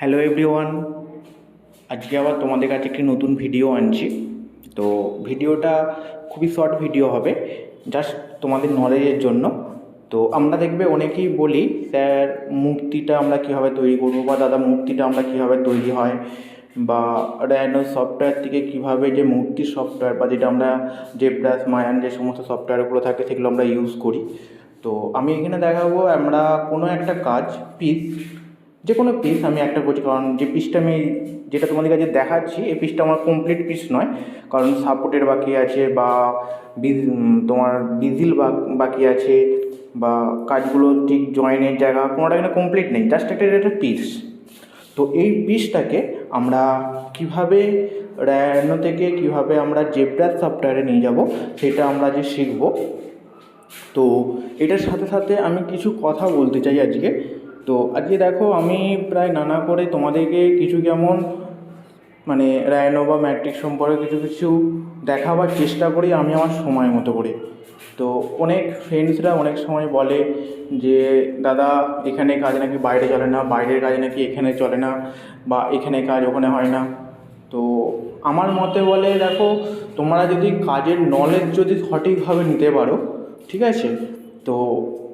Hello everyone আজকে আবার তোমাদের কাছে একটি নতুন ভিডিও আনছি। তো ভিডিওটা খুবই শর্ট ভিডিও হবে জাস্ট তোমাদের নলেজের জন্য। তো আমরা দেখবে অনেকেই বলি, স্যার, মূর্তিটা আমরা কীভাবে তৈরি করব? বা, দাদা, মূর্তিটা আমরা কীভাবে তৈরি হয়? বা র্যানো সফটওয়্যার থেকে কীভাবে যে মূর্তি সফটওয়্যার বা, যেটা আমরা যে প্লাস মায়ান, যে সমস্ত সফটওয়্যারগুলো থাকে, সেগুলো আমরা ইউজ করি? তো আমি এখানে দেখাবো, আমরা কোনো একটা কাজ পিস যে কোনো পিস আমি একটা করছি, কারণ যে পিসটা আমি যেটা তোমাদের কাছে দেখাচ্ছি, এই পিসটা আমার কমপ্লিট পিস নয়। কারণ সাপোর্টের বাকি আছে বা তোমার বিজিল বাকি আছে বা কাজগুলো ঠিক জয়েনের জায়গা, কোনোটা এখানে কমপ্লিট নেই জাস্ট একটা একটা পিস তো এই পিসটাকে আমরা কীভাবে র্যানো থেকে কীভাবে আমরা জেব্রাস সফটওয়্যারে নিয়ে যাব, সেটা আমরা যে শিখব। তো এটার সাথে সাথে আমি কিছু কথা বলতে চাই আজকে। তো আজকে দেখো আমি প্রায় নানা করে তোমাদেরকে কিছু যেমন মানে রায়নো বা ম্যাট্রিক সম্পর্কে কিছু কিছু দেখাবার চেষ্টা করি আমি আমার সময় মতো করে। তো অনেক ফ্রেন্ডসরা অনেক সময় বলে যে, দাদা, এখানে কাজ নাকি বাইরে চলে না, বাইরের কাজ নাকি এখানে চলে না বা এখানে কাজ ওখানে হয় না। তো আমার মতে বলে, দেখো, তোমরা যদি কাজের নলেজ যদি সঠিকভাবে নিতে পারো, ঠিক আছে? তো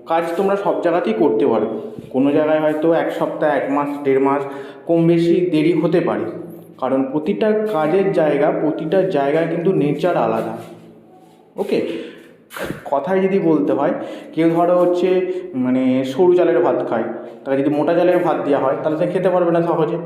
কাজ তোমরা সব জায়গাতেই করতে পারো। কোনো জায়গায় হয়তো এক সপ্তাহ, এক মাস, দেড় মাস কম বেশি দেরি হতে পারে। কারণ প্রতিটা কাজের জায়গা, প্রতিটা জায়গায় কিন্তু নেচার আলাদা। ওকে কথায় যদি বলতে হয়, কেউ ধরো হচ্ছে মানে সরু চালের ভাত খায়, তাকে যদি মোটা চালের ভাত দেওয়া হয়, তাহলে সে খেতে পারবে না সহজে।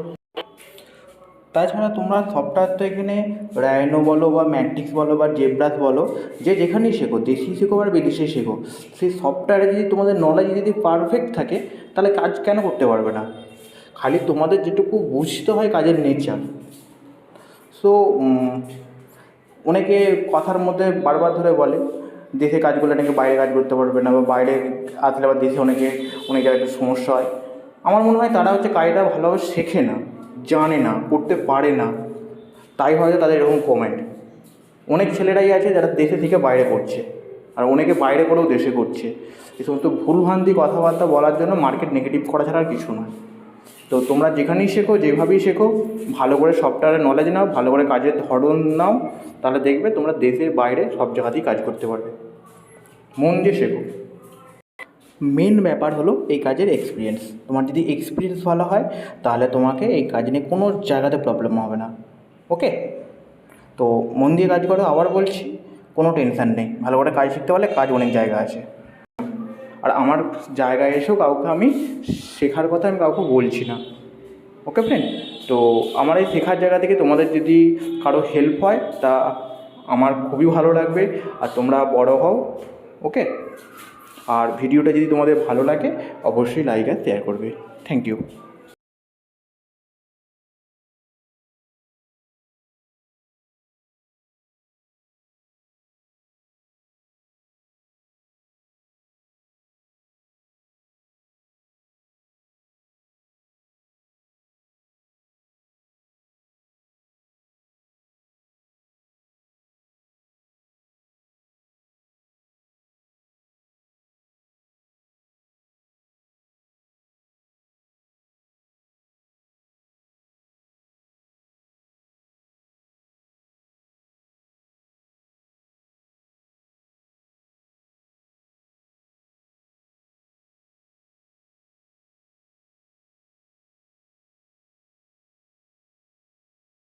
তাছাড়া তোমরা সফটওয়্যার তো এখানে রায়নো বলো বা ম্যাট্রিক্স বলো বা জেব্রাস বলো, যে যেখানেই শেখো দেশি শেখো বা বিদেশি শেখো, সেই সফটওয়্যারে যদি তোমাদের নলেজ যদি পারফেক্ট থাকে, তাহলে কাজ কেন করতে পারবে না? খালি তোমাদের যেটুকু বুঝতে হয় কাজের নেচার সো অনেকে কথার মধ্যে বারবার ধরে বলে, দেশে কাজ করলে নাকি বাইরে কাজ করতে পারবে না বা বাইরে আসলে আবার দেশে অনেকে অনেক জায়গায় একটু সমস্যা হয়। আমার মনে হয় তারা হচ্ছে কাজটা ভালোভাবে শেখে না। জানে না, করতে পারে না। তাই হয়তো তাদের এরকম কমেন্ট অনেক ছেলেরাই আছে যারা দেশে থেকে বাইরে করছে আর অনেকে বাইরে করেও দেশে করছে। এই সমস্ত ভুলভ্রান্তি কথাবার্তা বলার জন্য মার্কেট নেগেটিভ করা ছাড়া আর কিছু নয়। তো তোমরা যেখানেই শেখো, যেভাবেই শেখো, ভালো করে সফটওয়্যারের নলেজ নাও, ভালো করে কাজের ধরন নাও, তাহলে দেখবে তোমরা দেশের বাইরে সব জায়গাতেই কাজ করতে পারবে। মন দিয়ে শেখো। মেন ব্যাপার হলো এই কাজের এক্সপিরিয়েন্স তোমার যদি এক্সপিরিয়েন্স ভালো হয়, তাহলে তোমাকে এই কাজ নিয়ে কোনো জায়গাতে প্রবলেম হবে না। ওকে তো মন দিয়ে কাজ করো, আবার বলছি, কোনো টেনশান নেই। ভালো করে কাজ শিখতে পারলে কাজ অনেক জায়গা আছে। আর আমার জায়গায় এসেও কাউকে আমি শেখার কথা আমি কাউকে বলছি না। ওকে ফ্রেন্ড তো আমার এই শেখার জায়গা থেকে তোমাদের যদি কারও হেল্প হয়, তা আমার খুবই ভালো লাগবে। আর তোমরা বড় হও ওকে আর ভিডিওটা যদি তোমাদের ভালো লাগে অবশ্যই লাইক আর শেয়ার করবে। Thank you